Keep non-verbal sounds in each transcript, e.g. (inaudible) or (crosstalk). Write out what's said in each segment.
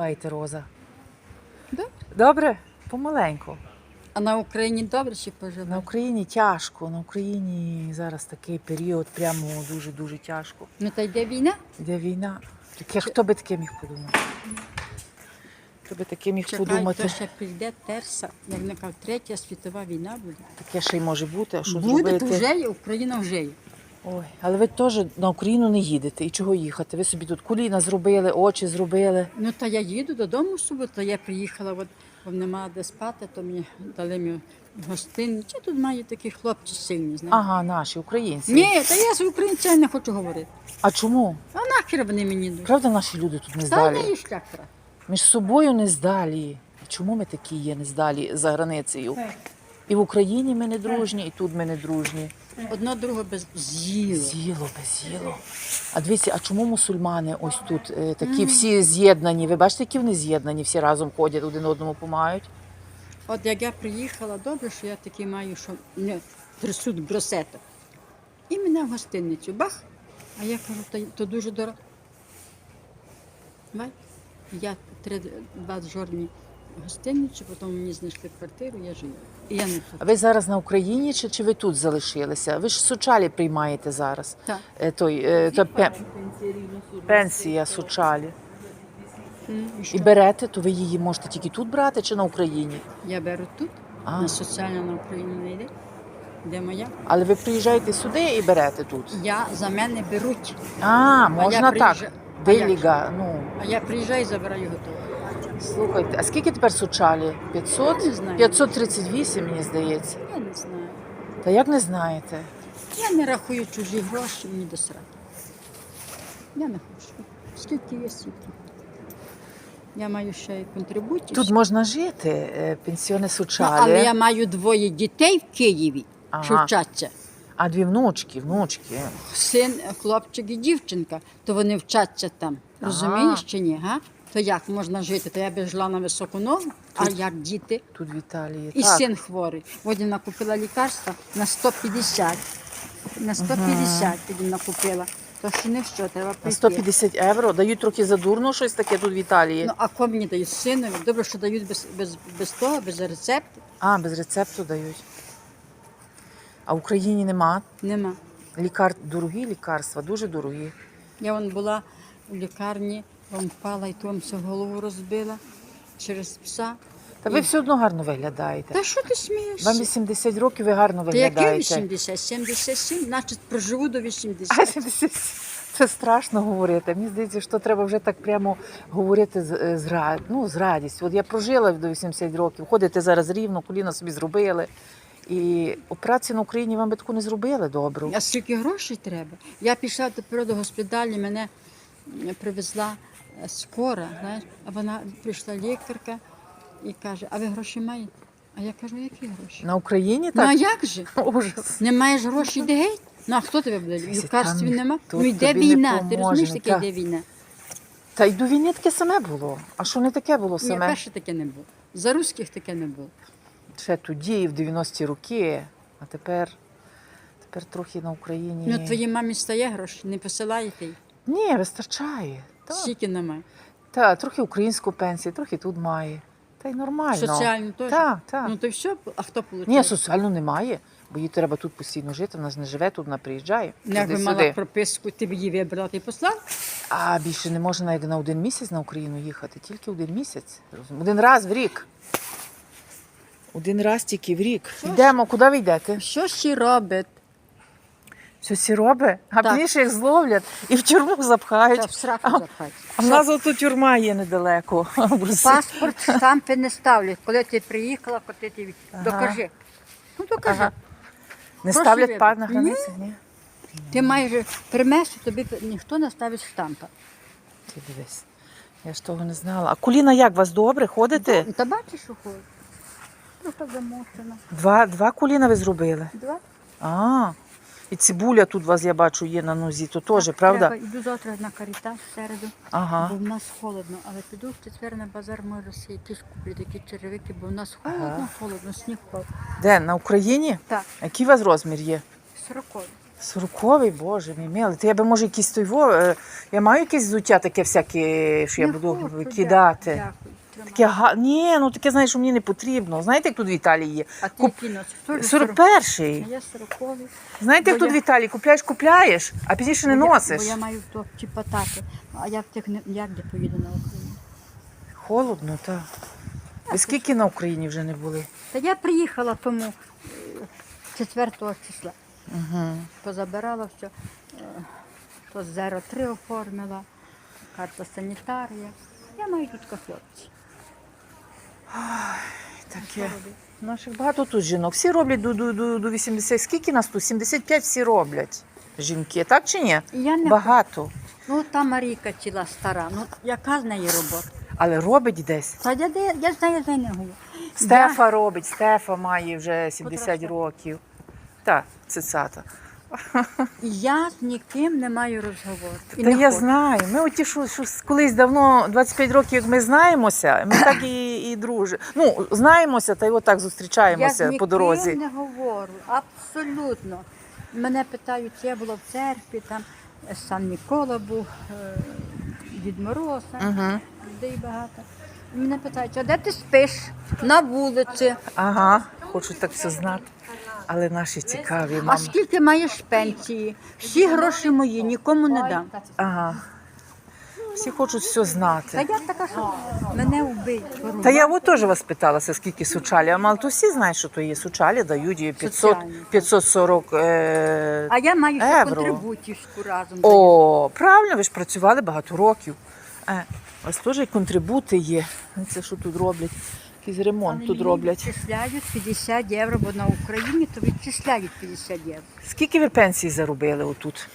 Ступайте, Роза. Добре. Добре? Помаленьку. А на Україні добре чи На? Україні тяжко. На Україні зараз такий період, прямо дуже-дуже тяжко. Ну та йде війна. Де війна? Таке, хто би таке міг подумати? Хто би таке міг Чекай, подумати? то ще прийде терса, як не кажуть, третя світова війна буде. Таке ще й може бути, а що буде, зробити? то вже є, Україна вже є. Ой, але ви теж на Україну не їдете. І чого їхати? Ви собі тут коліна зробили, очі зробили. Ну та я їду додому в суботу, я приїхала, от, бо нема де спати, то мені дали мені гостинні. Чи тут мають такі хлопці сильні, знаєш? Ага, наші українці. Ні, та я з українцями не хочу говорити. А чому? А нахер вони мені йдуть? Правда, наші люди тут не Та здалі? не шлях треба. Між собою не здалі. І Чому ми такі є не здалі за границею? І в Україні ми не дружні, і тут ми не дружні. Одно друге без з'їло. З'їло, без'їло. А дивіться, а чому мусульмани ось тут е, такі всі з'єднані? Ви бачите, які вони з'єднані, всі разом ходять, один одному допомагають? От як я приїхала, добре, що я таки маю, що не присуд бросета. І мене в гостиницю. Бах! А я кажу, то, то дуже дорого. Я три, два жорні гостиницю, потім мені знайшли квартиру, я живу. І я не А ви зараз на Україні чи, чи ви тут залишилися? Ви ж сучалі приймаєте зараз. Так. Е, той, е, то пе- пенсія сучалі. М, і що? Берете, то ви її можете тільки тут брати чи на Україні? Я беру тут, А, на соціальна на Україну не йде. Де моя? але ви приїжджаєте сюди і берете тут. Я за мене беруть. А, можна так. приїжджа- А як же? Деліга. Ну, А я приїжджаю і забираю готово. Слухайте, а скільки тепер сучалі? 500? Я не знаю. 538, мені здається. Я не знаю. Та як не знаєте? Я не рахую чужі гроші, мені до сраки. Я не хочу. Скільки є, стільки. Я маю ще й контрибуцію. Тут можна жити, е, пенсіони ну, сучалі. але я маю двоє дітей в Києві, що вчаться. А дві внучки, внучки. Син, хлопчик і дівчинка, то вони вчаться там. Ага. Розумієш чи ні? Га? То як можна жити? То я би жила на високу ногу, а як діти? Тут в Італії. І так. син хворий. От вона купила лікарства на 150. На 150 тоді накупила. То ще не що, треба прийти. 150 євро дають трохи задурно щось таке тут в Італії. Ну, а кому мені дають синові? Добре, що дають без, без, без того, без рецепту. А, без рецепту дають. А в Україні нема. Нема. Лікар... Дорогі лікарства, дуже дорогі. Я вон була у лікарні, вон впала і там всю голову розбила через пса. Та ви все одно гарно виглядаєте. Та що ти смієшся? Вам 80 років ви гарно Та яке виглядаєте. 80? 77, значить проживу до 80. А 70 це страшно говорити. Мені здається, що треба вже так прямо говорити з, е, з, ра- ну, з радістю. От я прожила до 80 років, ходите зараз рівно, коліна собі зробили. І операцію на Україні вам би таку не зробили добру. А скільки грошей треба? Я пішла до госпіталі, мене привезла скора, знаєш, а вона прийшла лікарка і каже, а ви гроші маєте? А я кажу, які гроші? На Україні Ну а як же? (laughs) ужас. Не маєш грошей, йди геть. Ну а хто тебе буде? Лікарстві нема. тут Ну йде тобі не війна. Ти поможе, розумієш, таке так. йде війна? Та й до війни таке саме було. А що не таке було Ні, саме? перше таке не було. За руських таке не було. Ще тоді, в 90-ті роки, а тепер, тепер трохи на Україні. Ну твоїй мамі стає гроші, не посилаєте їй. Ні, вистачає. Та, Стільки немає. та, трохи українську пенсію, трохи тут має. Та й нормально. Соціальну теж. Так, так. Ну то й все, а хто Ні, отримує? соціально немає, бо їй треба тут постійно жити, вона ж не живе, тут вона приїжджає. Якби мала прописку, ти б її вибрала і послав. А більше не можна навіть на один місяць на Україну їхати, тільки один місяць. Один раз в рік. Один раз тільки в рік. Що ж? Йдемо, куди ви йдете? Що ще робить? Що сі робить? А Так. пізніше їх зловлять і в тюрму запхають. Та в сраку А, запхати. А в нас ото тюрма є недалеко. Паспорт штампи не ставлять. Коли ти приїхала, коли ти від- Ага. докажи. Ну докажи. Ага. Не Прошу ставлять вибач. пар на границі? Ні. Ти маєш примесу, тобі ніхто не ставить штампа. Ти дивись. Я ж того не знала. А коліна як вас добре? Ходите? Та бачиш, що ходить. Трохи замочена. Два, два коліна ви зробили? Два. А, і цибуля тут у вас, я бачу, є на нозі, то теж, правда? Треба. Йду завтра на карітас в середу, Ага. бо в нас холодно. Але піду в четвер на базар, може якісь куплю такі черевики, бо в нас холодно, Ага. холодно, сніг впав. Де? На Україні? Так, Який у вас розмір є? сорокові. Сороковий, боже мій милий. То я би може якісь той во, е, Я маю якесь взуття таке всяке, що я Не буду хочу, викидати. Дякую. Таке га... Ні, ну таке знаєш, що мені не потрібно. Знаєте, як тут в Італії є? А ти Куп... який носиш? Теж 41-й. А я сороковий. Знаєте, як Бо тут в я- Італії купляєш, купляєш, а пізніше не Бо я- носиш. Бо я маю то чіпотати. А я в тих не як де поїду на Україну. Холодно, так. Ви скільки на Україні вже не були? Та я приїхала тому е, 4 числа. Угу. Позабирала все. е, То 03 оформила, карта санітарія. Я маю тут хлопці. Таке. Наших багато тут жінок. Всі роблять до, до, до, до 80. Скільки нас тут? 75 всі роблять. Жінки, так чи ні? Я не Багато. ну та Марійка ціла стара. Ну яка з неї робота? Але робить десь. Та я, де- я знаю за нього. Стефа робить, Стефа має вже 70 Подросток. років. Так, цицата. Я з ніким не маю розговору. І Та не я хочу. знаю. Ми оті, що, що колись давно, 25 років, як ми знаємося, ми (clears throat) так і, і дружимо. Ну, знаємося, та й отак Я з зустрічаємося ніким по дорозі. не говорю, абсолютно. Мене питають, я була в церкві, там Сан Нікола був, е, Дід Мороз, там Угу. людей багато. Мене питають, а де ти спиш? На вулиці. Ага, хочу так все знати. Але наші цікаві, А скільки маєш пенсії? Всі гроші мої, нікому не дам. Ага. Всі хочуть все Та знати. я така, що мене вбить. Та я от теж вас питалася, скільки сучалі. А мало то всі знають, що то є сучалі, дають їй 500, Соціальні. 540 е... А я маю ще Євро. контрибутівську разом. О, правильно, ви ж працювали багато років. Е, у вас теж і контрибути є. Це що тут роблять? Якийсь ремонт тут мені роблять. Відчисляють 50 євро, бо на Україні то відчисляють 50 євро. Скільки ви пенсії заробили отут?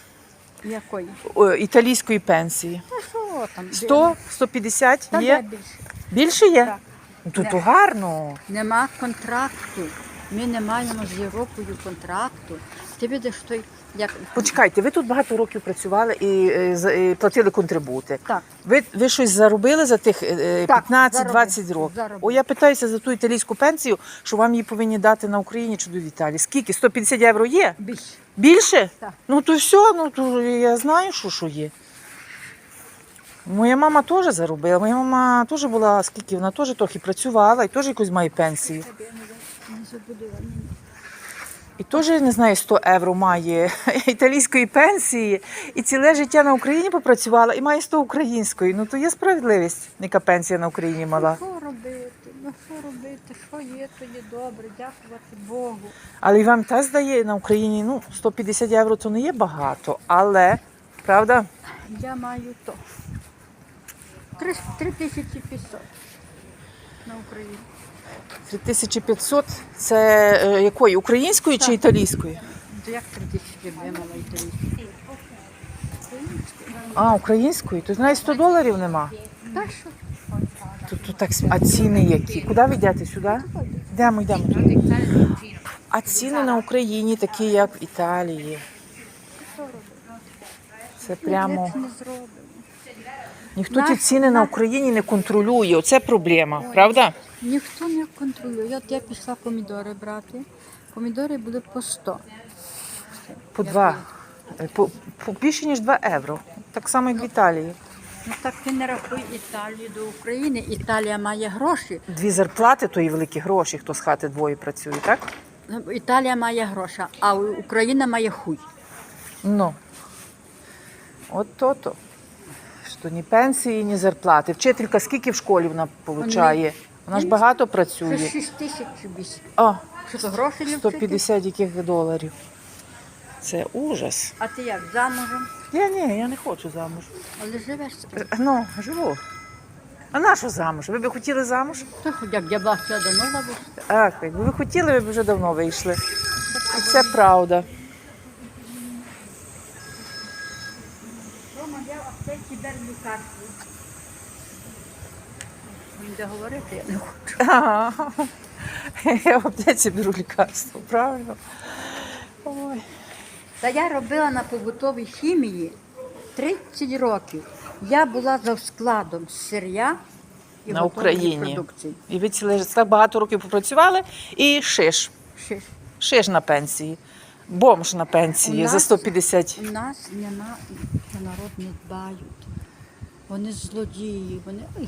Якої? О, італійської пенсії? Та що там? 100, 150 Та є? більше? Більше є? Так. Ну, Тут Не. гарно. Нема контракту. Ми не маємо з Європою контракту. Ти видиш той, як Почекайте, ви тут багато років працювали і, е, за- і платили контрибути. так. Ви, ви щось заробили за тих е, 15-20 років? заробив. О, я питаюся за ту італійську пенсію, що вам її повинні дати на Україні чи до Італії. Скільки? 150 євро є? Більше. Більше? Так. Ну то все, ну то я знаю, що, що є. Моя мама теж заробила. Моя мама теж була, скільки вона теж трохи працювала і теж якусь має пенсію. Не забудова. ні, ні. І теж, не знаю, 100 євро має (laughs) італійської пенсії, і ціле життя на Україні попрацювала, і має 100 української. Ну то є справедливість, яка пенсія на Україні мала. Ну, Що робити? Ну що робити? Що є, то є добре. Дякувати Богу. Але і вам та здає на Україні ну, 150 євро то не є багато, але правда? Я маю то. 3500 на Україні. 3500 це е, якої? Української чи італійської? Як 3000 вимала? А, української? То навіть 100 доларів нема. Що? Тут, тут так, а ціни які? Куди ви йдете? Сюди? Йдемо, йдемо. А ціни на Україні такі, як в Італії. Це прямо. Ніхто ті ціни на Україні не контролює. Оце проблема, правда? Ніхто не контролює. От я пішла помідори брати. Помідори були по 100. По Я два. Е, По, по більше, ніж 2 євро. Так само, як в Італії. Ну так ти не рахуй Італію до України. Італія має гроші. Дві зарплати, то і великі гроші, хто з хати двоє працює, так? Ну, Італія має гроші, а Україна має хуй. Ну. От то-то. Що ні пенсії, ні зарплати. Вчителька скільки в школі вона отримує? Вона ж багато працює. 6 тисяч чи більше. А, Що гроші не вчити? 150 яких доларів. Це ужас. А ти як замужем? Я ні, я не хочу замуж. Але живеш. Е, Ну, живу. А на що замуж? Ви б хотіли замуж? Хоч як я бачила давно бабусь. Так, якби ви хотіли, ви б вже давно вийшли. І це правда. Рома, я аптеці беру лікарство. Де говорити, я не хочу. Ага. Я аптеці беру лікарство, правильно? Ой. Та я робила на побутовій хімії 30 років. Я була за складом сир'я і На готової Україні. продукції. І ви ціле життя багато років попрацювали і шиш. Ще ж. Шиш на пенсії. бомж на пенсії У за 150. У нас нема про народ не дбають. Вони злодії, вони. Ой,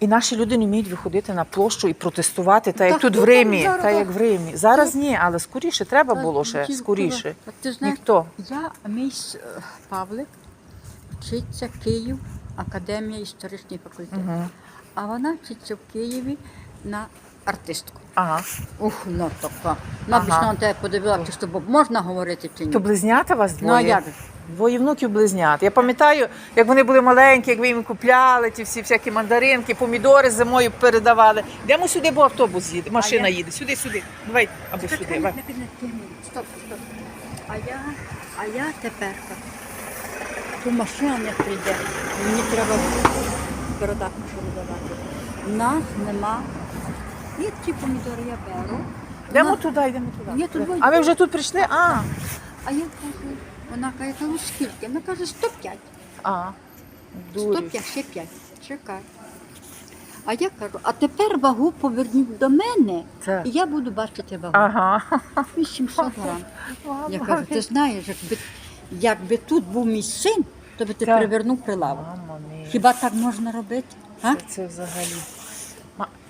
І наші люди не вміють виходити на площу і протестувати, та як тут в Римі. зараз, Та так? як в Римі. Зараз ні, але скоріше треба було ще. Скоріше. ти знаєш, Ніхто. я, мій е, Павлик, вчиться Київ, Академія історичний факультет. Угу. А вона вчиться в Києві на артистку. Ага. Ух, ну така. Ага. Ага. на тебе подивилася, що можна говорити чи ні? То близнята вас двоє? Ну а як? Двоє внуків близнят. Я пам'ятаю, як вони були маленькі, як ви їм купляли ті всі всякі мандаринки, помідори зимою передавали. Йдемо сюди, бо автобус їде, машина їде. Сюди, сюди. Давай, або сюди. Давай. Стоп, стоп. А я, а я тепер ту машина не прийде. Мені треба передати передавати. У нас нема. Є ті помідори я беру. Йдемо туди, йдемо туди. Ні, тут А ви вже тут прийшли? А. А я кажу, вона каже, «Та ну скільки? Вона каже, 105. А. Дурі. 105, ще 5. Чекай. А я кажу, а тепер вагу поверніть до мене, Так. і я буду бачити вагу. Ага. 800 грам. Я кажу, ти знаєш, якби, якби тут був мій син, то би ти Так. перевернув прилавок. Хіба так можна робити? А? Це, це взагалі.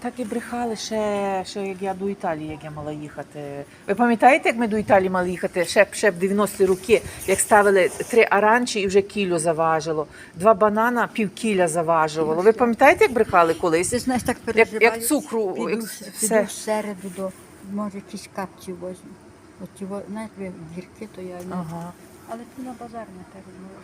Так і брехали ще, ще як я до Італії, як я мала їхати. Ви пам'ятаєте, як ми до Італії мали їхати? Ще, ще в 90-ті роки, як ставили три аранчі і вже кіло заважило, два банана пів кіля заважувало. Ви пам'ятаєте, як брехали колись? Ти знаєш, так Як, переживаю. як цукру, Піду, як піду все. в середу до, може, якісь капці возьму. От його, знаєте, ви гірки, то я не. Ага. Але ти на базар не перемогла.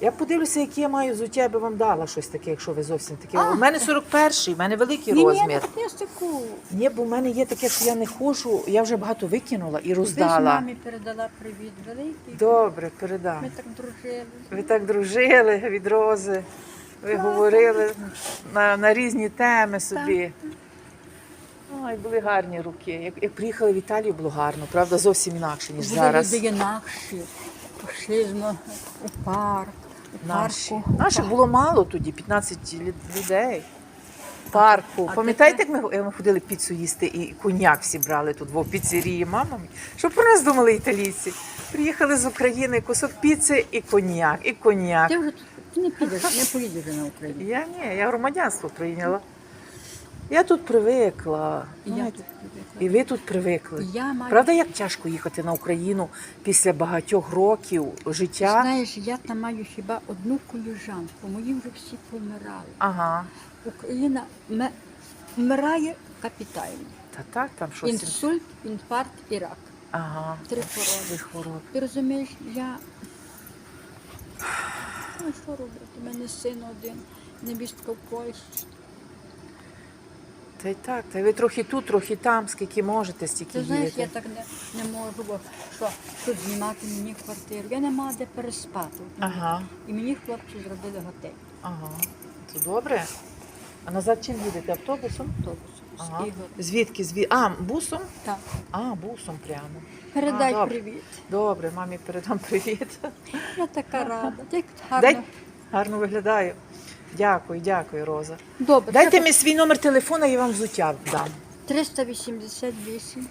Я подивлюся, які я маю взуття, я би вам дала щось таке, якщо ви зовсім таке. А. У мене 41-й, у мене великий Ні, ні, розмір. не таку. Ні, бо в мене є таке, що я не ходжу, я вже багато викинула і Ти ж мамі передала привіт великий. Добре, передам. Ми так дружили. Ви так дружили від рози. Ви говорили на, на різні теми собі. Ой, були гарні руки. Як, як приїхали в Італію, було гарно, правда, зовсім інакше, ніж Були зараз. люди інакші. Пішли ми у парк. Наші. Наших було мало тоді, 15 людей. Парку. Пам'ятаєте, як ми, ми ходили піцу їсти і коньяк всі брали тут в піцерії, мамами? Що про нас думали італійці? Приїхали з України, кусок піци і коньяк, і коньяк. Ти вже тут ти не підеш, не поїдеш на Україну. Я ні, я громадянство прийняла. Я тут привикла. І я тут привикла. І ви тут привикли. Я маю. Правда, як тяжко їхати на Україну після багатьох років життя? Знаєш, я там маю хіба одну коліжанку, мої вже всі помирали. Ага. Україна вмирає капітально. Та так, там щось. Інсульт, інфаркт і рак. Ага. Три хвороби. Три хвороби. Ти розумієш, я. Ну, що робити? У мене син один, невістка в Польщі. Та й так, та й ви трохи тут, трохи там, скільки можете, стільки Ти знаєш, я їдете. так не, не можу, бо що тут знімати мені квартиру. Я не маю де переспати. Ага, І мені хлопці зробили готель ага. Це добре. А назад чим їдете? Автобусом? автобусом Ага. Звідки? Звід... А, бусом? Так. А, бусом прямо. Передай добре. привіт. Добре, мамі передам привіт. Я така (laughs) рада. Як гарно. Дай... Гарно виглядаю. Дякую, дякую, Роза. Добре. Дайте мені свій номер телефона, я вам взуття дам. 388